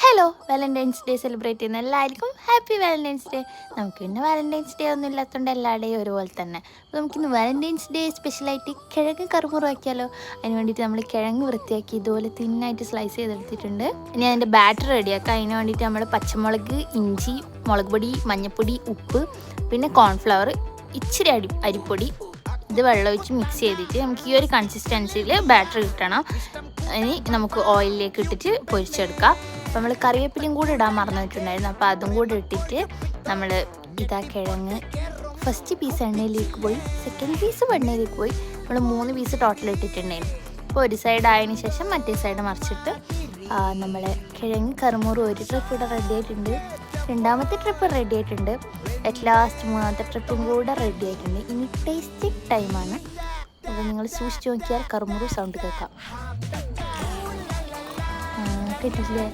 Hello Valentine's day celebrate ചെയ്യുന്ന എല്ലാവർക്കും happy Valentine's day നമുക്ക് ഇന്ന് വാലന്റൈൻസ് ഡേ ഒന്നും ഇല്ലാത്തതുകൊണ്ട് എല്ലാവരുടെയും ഒരുപോലെ തന്നെ. അപ്പോൾ നമുക്കിന്ന് വാലന്റൈൻസ് ഡേ സ്പെഷ്യലായിട്ട് കിഴങ്ങ് കറുമുറാക്കിയാലോ അതിന് വേണ്ടിയിട്ട് നമ്മൾ കിഴങ്ങ് വൃത്തിയാക്കി ഇതുപോലെ തിന്നായിട്ട് സ്ലൈസ് ചെയ്തെടുത്തിട്ടുണ്ട്. ഇനി അതിന്റെ ബാറ്റർ റെഡിയാക്കാം അതിന് വേണ്ടിയിട്ട് നമ്മൾ പച്ചമുളക് ഇഞ്ചി മുളക് പൊടി മഞ്ഞൾപ്പൊടി ഉപ്പ് പിന്നെ കോൺഫ്ലവർ ഇച്ചിരി അരി അരിപ്പൊടി ഇത് വെള്ളമൊഴിച്ച് മിക്സ് ചെയ്തിട്ട് നമുക്ക് ഈ ഒരു കൺസിസ്റ്റൻസിയിൽ ബാറ്റർ കിട്ടണം. ഇനി നമുക്ക് ഓയിലിലേക്ക് ഇട്ടിട്ട് പൊരിച്ചെടുക്കാം. അപ്പോൾ നമ്മൾ കറിവേപ്പിലയും കൂടി ഇടാൻ മറന്നിട്ടുണ്ടായിരുന്നു. അപ്പോൾ അതും കൂടി ഇട്ടിട്ട് നമ്മൾ ഇതാ കിഴങ്ങ്. ഫസ്റ്റ് പീസ് എണ്ണയിലേക്ക് പോയി സെക്കൻഡ് പീസ് എണ്ണയിലേക്ക് പോയി. നമ്മൾ മൂന്ന് പീസ് ടോട്ടൽ ഇട്ടിട്ടുണ്ടായിരുന്നു. അപ്പോൾ ഒരു സൈഡ് ആയതിനു ശേഷം മറ്റേ സൈഡ് മറിച്ചിട്ട് നമ്മൾ കിഴങ്ങ് കറുമൂറ് ഒരു ട്രിപ്പ് ഇവിടെ റെഡി ആയിട്ടുണ്ട്. രണ്ടാമത്തെ ട്രിപ്പ് റെഡി ആയിട്ടുണ്ട്. അറ്റ് ലാസ്റ്റ് മൂന്നാമത്തെ ട്രിപ്പും കൂടെ റെഡി ആയിട്ടുണ്ട്. ഇനി ടേസ്റ്റിംഗ് ടൈമാണ് അപ്പോൾ നിങ്ങൾ സൂക്ഷിച്ച് നോക്കിയാൽ കറുമുറു സൗണ്ട് കേൾക്കാം. കിട്ടില്ലേ